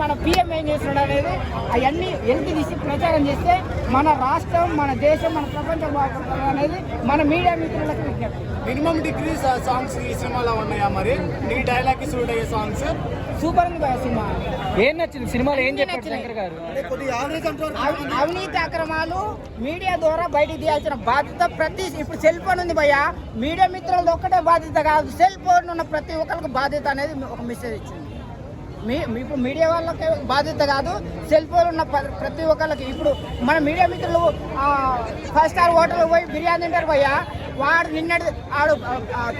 మన పిఎం ఏం చేస్తున్నాడు అనేది అవన్నీ వెలికి తీసి ప్రచారం చేస్తే మన రాష్ట్రం మన దేశం మన ప్రపంచం బాగుంటుంది అనేది మన మీడియా మిత్రులకు విజ్ఞప్తి. మినిమం డిగ్రీ సాంగ్స్ ఈ సినిమాలో ఉన్నాయా మరి? నీ డైలాగ్ సూట్ అయ్యే సాంగ్స్ సూపర్ ఉంది భయ సినిమా. ఏం నచ్చింది? సినిమాలో ఏం నచ్చినాయి. శంకర్ గారు? అవినీతి అక్రమాలు మీడియా ద్వారా బయటికి తీయాల్సిన బాధ్యత ప్రతి ఇప్పుడు సెల్ ఫోన్ ఉంది భయ్య. మీడియా మిత్రులది ఒక్కటే బాధ్యత కాదు. సెల్ ఫోన్ ఉన్న ప్రతి ఒక్కరికి బాధ్యత అనేది ఒక మెసేజ్ ఇచ్చింది. మీ ఇప్పుడు మీడియా వాళ్ళకి బాధ్యత కాదు. సెల్ ఫోన్ ఉన్న ప్ర- ప్రతి ఒక్కరికి ఇప్పుడు మన మీడియా మిత్రులు ఫైవ్ స్టార్ హోటల్ పోయి బిర్యానీ తింటారు పోయా వాడు నిన్నటి ఆడు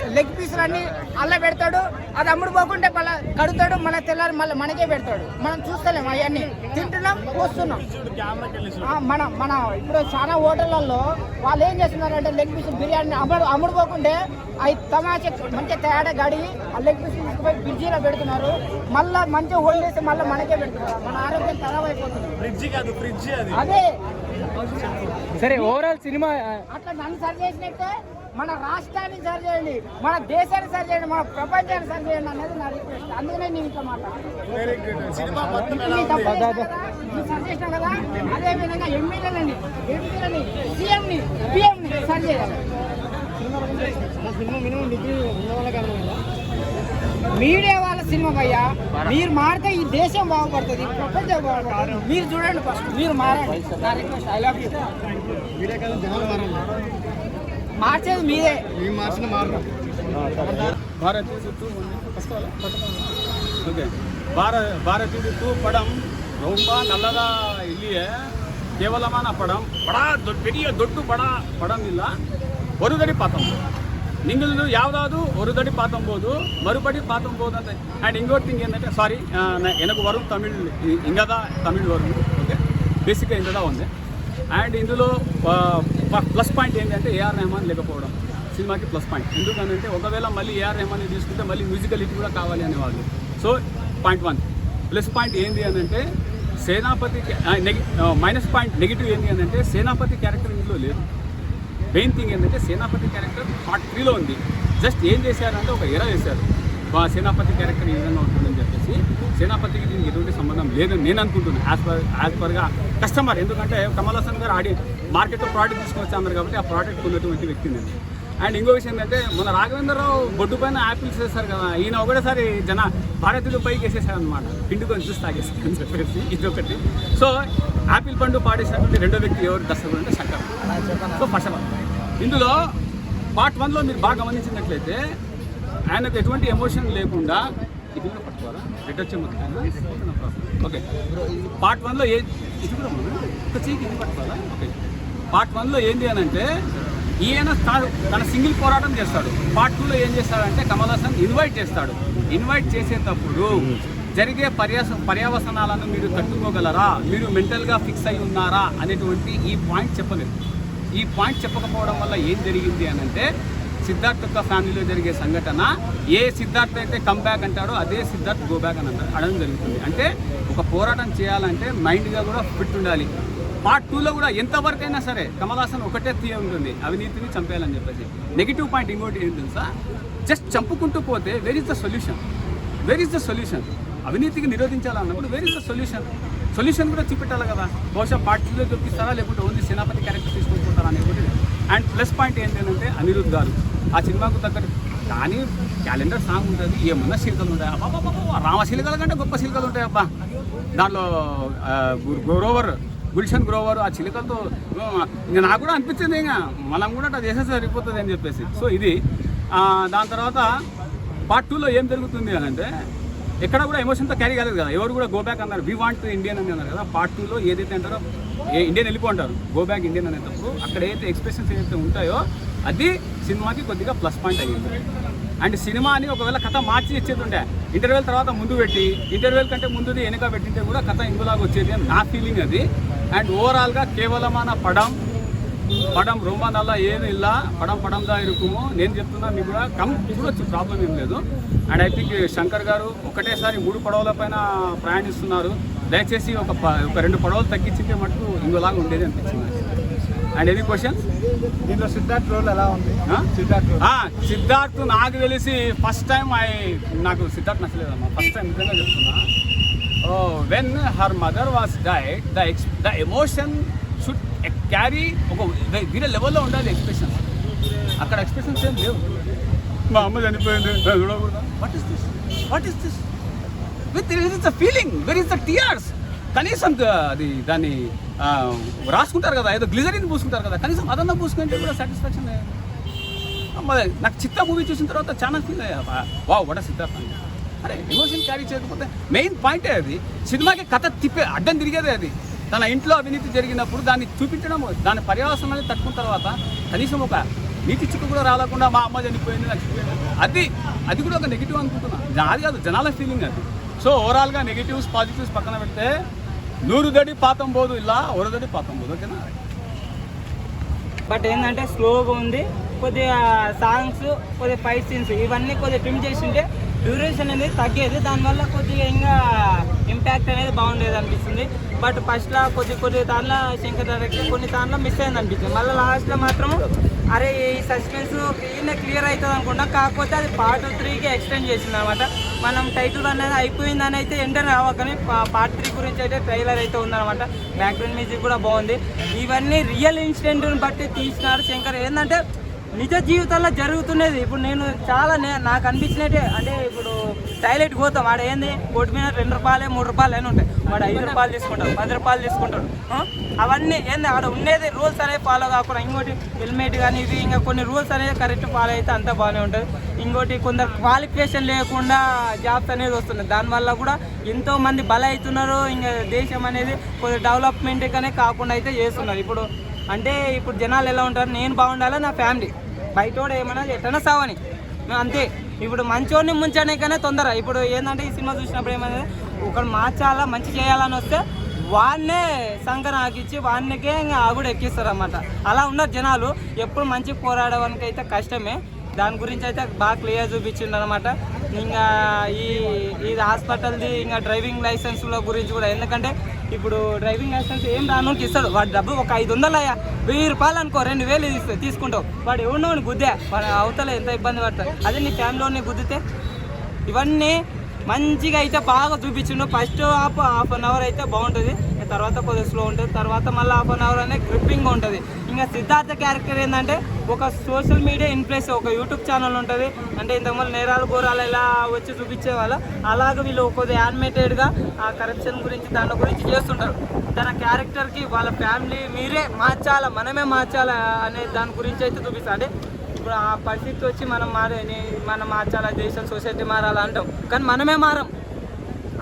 లెగ్ పీసులు అన్ని అల్ల పెడతాడు అది అమ్ముడు పోకుంటే మళ్ళీ కడుతాడు మళ్ళీ తెల్లారి మళ్ళీ మనకే పెడతాడు. మనం చూస్తలేం అవన్నీ. తింటున్నాం వస్తున్నాం. ఆ, మన మన ఇప్పుడు చాలా హోటళ్ళల్లో వాళ్ళు ఏం చేస్తున్నారంటే లెగ్ పీస్ బిర్యానీ అమ్ముడు అమ్ముడు పోకుంటే అవి తమాషా మంచిగా తేడా గడి ఆ లెగ్ పీస్ తీసుకుపోయి ఫ్రిడ్జిలో పెడుతున్నారు. మళ్ళీ మంచిగా వండేసి మళ్ళీ మనకే పెడుతున్నారు. మన ఆరోగ్యం ఖరాబ్ అయిపోతుంది. అదే. సరే ఓవరాల్ సినిమా అట్లా నన్ను సరి చేసినట్టే మన రాష్ట్రాన్ని సరి చేయండి మన దేశాన్ని సరి చేయండి మన ప్రపంచాన్ని సరి చేయండి అనేది నా రిక్వెస్ట్ అందుకనే నేను ఇట్లా మాట్లాడుతున్నాను. కదా, సరి చేసినాం కదా? అదే విధంగా ఎమ్మెల్యేలని ఎంపీలని సీఎంని పిఎంని సరి చేయాలి. సినిమా మినిమం డిగ్రీ ఉన్న వాళ్ళకి మీడియా వాళ్ళ సినిమా అయ్యా మీరు మారితే ఈ దేశం బాగుపడుతుంది ప్రపంచం బాగుపడుతుంది. మీరు చూడండి ఫస్ట్ మీరు మారండి. నా రిక్వెస్ట్ ఐ లవ్ యూ మీరే కదా జనాలు మారండి మార్చేది మీరే. మేము మార్చిన మారు భారత్ ఓకే. భారత భారతీయుడు పడం ரொம்ப நல்லதாக இல்லையே கேவலமான படம் படா பெரிய தொட்டு படா படம் இல்லை ಒರುಗಡೆ ಪಾತಂಬೋದು ನಿಂಗಲ್ದು ಯಾವುದಾದ್ರು ಒರುಗಡೆ ಪಾತಂಬೋದು ಮರುಪಡಿ ಪಾತಂಬೋದು ಅಂತ ಆ್ಯಂಡ್ ಇಂಗೋಟ್ ಥಿಂಗ್ ಏನಂತೆ ಸಾರಿ ಎನಕು ವರು ತಮಿಳ್ ಇಂಗದ తమిళ్ వరకు ఓకే? బేసిక్గా ఇంతదా ఉంది. అండ్ ఇందులో ప్లస్ పాయింట్ ఏంటంటే ఏఆర్ రెహమాన్ లేకపోవడం. సినిమాకి ప్లస్ పాయింట్ ఎందుకంటే ఒకవేళ మళ్ళీ ఏఆర్ రెహమాన్ తీసుకుంటే మళ్ళీ మ్యూజికల్ ఇటు కూడా కావాలి అనేవాళ్ళు. So point one plus point ఏంటి అని అంటే సేనాపతి మైనస్ పాయింట్ నెగిటివ్ ఏంటి అని అంటే సేనాపతి క్యారెక్టర్ ఇందులో లేదు. మెయిన్ థింగ్ ఏంటంటే సేనాపతి క్యారెక్టర్ పార్ట్ త్రీలో ఉంది. జస్ట్ ఏం చేశారంటే ఒక ఎర వేశారు. ఆ సేనాపతి క్యారెక్టర్ ఈ విధంగా ఉంటుందని చెప్పేసి సేనాపతికి దీనికి ఎటువంటి సంబంధం లేదని నేను అనుకుంటున్నాను యాజ్ పర్ యాజ్ పర్గా కస్టమర్ ఎందుకంటే కమల్ హాసన్ గారు ఆడి మార్కెట్లో ప్రోడక్ట్ తీసుకొచ్చి అన్నారు కాబట్టి ఆ ప్రోడక్ట్ ఉన్నటువంటి వ్యక్తి నేను. అండ్ ఇంకో విషయం ఏంటంటే మన రాఘవేంద్రరావు బొడ్డు పైన యాపిల్స్ వేస్తారు కదా ఈయన ఒకటేసారి జన భారతీయులు పైకి వేసేసారనమాట పిండుకొని చూసి తాగేసి అని చెప్పేసి ఇది ఒకటి సో యాపిల్ పండు పాడేసినటువంటి రెండో వ్యక్తి ఎవరు? దర్శకుడు అంటే Shankar. So first of all ఇందులో పార్ట్ వన్లో మీరు బాగా గమనించినట్లయితే ఆయనకు ఎటువంటి ఎమోషన్ లేకుండా ఇది కూడా పట్టుకోవాలా? రెడ్ వచ్చే మొత్తం ఓకే పార్ట్ వన్లో ఏ ఇది కూడా ఒక చీకి ఇది పట్టుకోవాలా? ఓకే పార్ట్ వన్లో ఏంటి అని అంటే ఈయన తన సింగిల్ పోరాటం చేస్తాడు. పార్ట్ టూలో ఏం చేస్తాడంటే కమల్ హాసన్ ఇన్వైట్ చేస్తాడు. ఇన్వైట్ చేసేటప్పుడు జరిగే పర్యాస పర్యావసనాలను మీరు తట్టుకోగలరా? మీరు మెంటల్గా ఫిక్స్ అయి ఉన్నారా? అనేటువంటి ఈ పాయింట్ చెప్పలేదు. ఈ పాయింట్ చెప్పకపోవడం వల్ల ఏం జరిగింది అని అంటే సిద్ధార్థ్ యొక్క ఫ్యామిలీలో జరిగే సంఘటన ఏ సిద్ధార్థ్ అయితే కమ్ బ్యాక్ అంటాడో అదే సిద్ధార్థ్ గో బ్యాక్ అని అంటారు. అనడం జరుగుతుంది. అంటే ఒక పోరాటం చేయాలంటే మైండ్గా కూడా ఫిట్ ఉండాలి. పార్ట్ టూలో కూడా ఎంతవరకు అయినా సరే కమలాసన్ ఒకటే తీయ ఉంటుంది అవినీతిని చంపేయాలని చెప్పేసి. నెగిటివ్ పాయింట్ ఇంకోటి ఏంటి తెలుసా? జస్ట్ చంపుకుంటూ పోతే where is the solution where is the solution అవినీతికి నిరోధించాలన్నప్పుడు where is the solution solution కూడా చూపెట్టాలి కదా. బహుశా పార్టీలో చూపిస్తారా లేకుంటే ఓన్లీ సేనాపతి క్యారెక్టర్ తీసుకుంటారా అనేది అండ్ ప్లస్ పాయింట్ ఏంటంటే అనిరుద్ గారు. ఆ సినిమాకు తగ్గట్టు. కానీ క్యాలెండర్ సాంగ్ ఉంటుంది ఏమన్నా శిల్కలు ఉంటాయి. అబ్బా రామశిల్కల కంటే గొప్ప శిల్కలు ఉంటాయి అబ్బా దాంట్లో గోరోవర్ గుల్షన్ గ్రోవర్ ఆ చిలుకలతో ఇంక ఇంకా నాకు కూడా అనిపించింది ఇంకా. మనం కూడా అట్లా చేసేస్తే సరిపోతుంది అని చెప్పేసి. సో ఇది దాని తర్వాత పార్ట్ టూలో ఏం జరుగుతుంది అని అంటే ఎక్కడ కూడా ఎమోషన్తో క్యారీ కాలేదు కదా. ఎవరు కూడా గో బ్యాక్ అన్నారు. వి వాంట్ ఇండియన్ అని అన్నారు కదా. పార్ట్ టూలో ఏదైతే అంటారో ఏ ఇండియన్ వెళ్ళిపోంటారు. గో బ్యాక్ ఇండియన్ అనేటప్పుడు అక్కడ ఏదైతే ఎక్స్ప్రెషన్స్ ఏదైతే ఉంటాయో అది సినిమాకి కొద్దిగా ప్లస్ పాయింట్ అయ్యింది. అండ్ సినిమాని ఒకవేళ కథ మార్చి ఇచ్చేది ఉంటే ఇంటర్వెల్ తర్వాత ముందు పెట్టి ఇంటర్వెల్ కంటే ముందుది వెనక పెట్టింటే కూడా కథ ఇందులాగా వచ్చేది అని నా ఫీలింగ్ అది. అండ్ ఓవరాల్గా కేవలమైన పడం పడం రూమానల్లా ఏమి ఇలా పడం పడందా ఇరుకుము. నేను చెప్తున్నా మీకు కూడా కమ్ ఇప్పుడు వచ్చి ప్రాబ్లం ఏం లేదు. అండ్ ఐ థింక్ శంకర్ గారు ఒకటేసారి మూడు పడవల పైన ప్రయాణిస్తున్నారు. దయచేసి ఒక ఒక రెండు పడవలు తగ్గించితే మటుకు ఇందులాగా ఉండేది అనిపించింది. అండ్ ఎనీ క్వశ్చన్ దీంట్లో సిద్ధార్థ్ రోల్ ఎలా ఉంది? సిద్ధార్థ్ సిద్ధార్థ్ నాకు తెలిసి ఫస్ట్ టైం ఐ నాకు సిద్ధార్థ్ నచ్చలేదమ్మా. ఫస్ట్ టైం నిజంగా చెప్తున్నా. When her mother was died the ex the emotion should carry ఒక వేరే లెవెల్లో ఉండాలి ఎక్స్ప్రెషన్ అక్కడ ఎక్స్ప్రెషన్స్ ఏం లేవు. మా అమ్మ చనిపోయింది. What is this what is this with is the feeling where is the tears కనీసం ద- అది దాన్ని ఆ, రాసుకుంటారు కదా ఏదో గ్లిజరిన్ పూసుకుంటారు కదా కనీసం అదన్నా పూసుకుంటే కూడా సాటిస్ఫాక్షన్ నాకు చిత్త మూవీ చూసిన తర్వాత చాలా ఫీల్ అయ్యా. వావ్ వడ సిద్ధార్థ. అరే ఎమోషన్ క్యారీ చేయకపోతే మెయిన్ పాయింటే అది. సినిమాకి కథ తిప్పే అడ్డం తిరిగేదే అది. తన ఇంట్లో అవినీతి జరిగినప్పుడు దాన్ని చూపించడం దాని పర్యవసనాన్ని తట్టుకున్న తర్వాత కనీసం ఒక నీటి చుక్క కూడా రాలకుండా మా అమ్మ చనిపోయింది నాకు అది అది కూడా ఒక నెగిటివ్ అనుకుంటున్నా. అది కాదు జనాల ఫీలింగ్ అది. సో ఓవరాల్గా నెగిటివ్స్ పాజిటివ్స్ పక్కన పెడితే నూరు దడి పాతం పోదు ఇలా ఒరదడి పాతం పోదు ఓకేనా? బట్ ఏంటంటే స్లోగా ఉంది. కొద్దిగా సాంగ్స్ కొద్దిగా ఫైట్ సీన్స్ ఇవన్నీ కొద్దిగా ట్రిమ్ చేసి ఉంటే డ్యూరేషన్ అనేది తగ్గేది. దానివల్ల కొద్దిగా ఇంకా ఇంపాక్ట్ అనేది బాగుండేది అనిపిస్తుంది. బట్ ఫస్ట్లో కొద్ది కొద్ది దానిలో శంకర్ డైరెక్టర్ కొన్ని దానిలో మిస్ అయింది అనిపిస్తుంది. మళ్ళీ లాస్ట్లో మాత్రం అరే ఈ సస్పెన్స్ క్లీన్ క్లియర్ అవుతుంది అనుకున్నా. కాకపోతే అది పార్ట్ త్రీకి ఎక్స్టెండ్ చేసింది అనమాట మనం టైటిల్ అనేది అయిపోయిందని అయితే ఎంటర్ అవ్వకని పార్ట్ త్రీ గురించి అయితే ట్రైలర్ అయితే ఉందన్నమాట. బ్యాక్గ్రౌండ్ మ్యూజిక్ కూడా బాగుంది. ఇవన్నీ రియల్ ఇన్సిడెంట్ని బట్టి తీసినారు శంకర్. ఏంటంటే నిజ జీవితంలో జరుగుతున్నది. ఇప్పుడు నేను చాలా నాకు అనిపించినట్టే. అంటే ఇప్పుడు టాయిలెట్ పోతాం. వాడు ఏంది? కోటి మీద రెండు రూపాయలే మూడు రూపాయలు అని ఉంటాయి. వాడు ఐదు రూపాయలు తీసుకుంటాడు పది రూపాయలు తీసుకుంటాడు. అవన్నీ ఏంది? ఆడ ఉండేది రూల్స్ అనేవి ఫాలో కాకుండా ఇంకోటి హెల్మెట్ కానీ ఇవి ఇంకా కొన్ని రూల్స్ అనేవి కరెక్ట్ ఫాలో అయితే అంతా బాగానే ఉంటుంది. ఇంకోటి కొందరు క్వాలిఫికేషన్ లేకుండా జాబ్స్ అనేది వస్తున్నాయి. దానివల్ల కూడా ఎంతో మంది బల అవుతున్నారు ఇంకా దేశం అనేది కొద్దిగా డెవలప్మెంట్ కానీ కాకుండా అయితే చేస్తున్నారు. ఇప్పుడు అంటే ఇప్పుడు జనాలు ఎలా ఉంటారు? నేను బాగుండాలా? నా ఫ్యామిలీ. బయటోడు ఏమన్నా ఎట్లన్నా సావని. అంతే. ఇప్పుడు మంచోడిని కానీ తొందర. ఇప్పుడు ఏంటంటే ఈ సినిమా చూసినప్పుడు ఏమైనా ఒకడు మార్చాలా మంచి చేయాలని వస్తే వాడినే సంకన ఆకిచ్చి వాడికే ఇంకా ఆగుడు ఎక్కిస్తారు అన్నమాట అలా ఉన్నారు జనాలు. ఎప్పుడు మంచి పోరాడడానికి అయితే కష్టమే. దాని గురించి అయితే బాగా క్లియర్ చూపించిండు అనమాట ఇంకా ఈ ఇది హాస్పిటల్ది ఇంకా డ్రైవింగ్ లైసెన్స్ల గురించి కూడా. ఎందుకంటే ఇప్పుడు డ్రైవింగ్ లైసెన్స్ ఏం రానోకి ఇస్తాడు. వాడు డబ్బు ఒక ఐదు వందలు అయ్యా. వెయ్యి రూపాయలు అనుకో రెండు వేలు తీసుకుంటావు. వాడు ఎవడో గుద్దే వాడు అవతల ఎంత ఇబ్బంది పడతాడు. అదే నీ ఫ్యామిలీని గుద్దితే ఇవన్నీ మంచిగా అయితే బాగా చూపించిండు. First half half an hour అయితే బాగుంటుంది. తర్వాత కొద్దిగా స్లో ఉంటుంది. తర్వాత మళ్ళీ హాఫ్ అన్ అవర్ అనేది గ్రిప్పింగ్ ఉంటుంది. ఇంకా సిద్ధార్థ క్యారెక్టర్ ఏంటంటే ఒక సోషల్ మీడియా ఇన్ఫ్లుయెన్స్ ఒక యూట్యూబ్ ఛానల్ ఉంటుంది. అంటే ఇంతకుముందు నేరాలు ఘోరాలు ఎలా వచ్చి చూపించే వాళ్ళు అలాగే వీళ్ళు కొద్దిగా యానిమేటెడ్గా ఆ కరప్షన్ గురించి దాని గురించి చేస్తుంటారు. తన క్యారెక్టర్కి వాళ్ళ ఫ్యామిలీ మీరే మార్చాలా మనమే మార్చాలా అనే దాని గురించి అయితే చూపిస్తారు అంటే ఇప్పుడు ఆ పరిస్థితి వచ్చి మనం మారే మనం మార్చాలా దేశం సొసైటీ మారాలా అంటాం. కానీ మనమే మారం.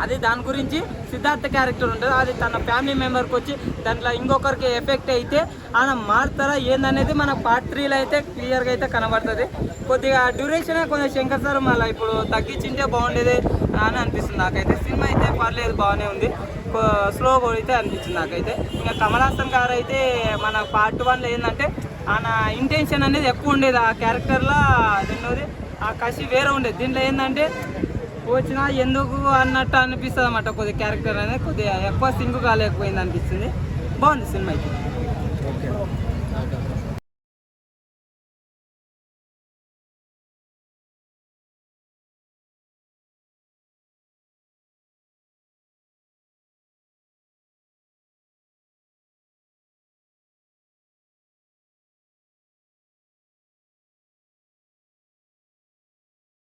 అది దాని గురించి సిద్ధార్థ క్యారెక్టర్ ఉంటుంది. అది తన ఫ్యామిలీ మెంబర్కి వచ్చి దాంట్లో ఇంకొకరికి ఎఫెక్ట్ అయితే ఆయన మారుతారా ఏందనేది మన పార్ట్ త్రీలో అయితే క్లియర్గా అయితే కనబడుతుంది. కొద్దిగా డ్యూరేషన్ కొంచెం శంకర్ సార్ మళ్ళీ ఇప్పుడు తగ్గించింటే బాగుండేది అని అనిపిస్తుంది నాకైతే. సినిమా అయితే పర్లేదు బాగానే ఉంది. స్లో అయితే అనిపించింది నాకైతే. ఇంకా కమల్ హాసన్ గారు అయితే మన పార్ట్ వన్లో ఏంటంటే ఆయన ఇంటెన్షన్ అనేది ఎక్కువ ఉండేది. ఆ క్యారెక్టర్లో రెండోది ఆ కసి వేరే ఉండేది. దీంట్లో ఏంటంటే వచ్చినా ఎందుకు అన్నట్టు అనిపిస్తుంది అన్నమాట. కొద్దిగా క్యారెక్టర్ అనేది కొద్దిగా ఎక్కువ సింగు కాలేకపోయింది అనిపిస్తుంది. బాగుంది సినిమా అయితే.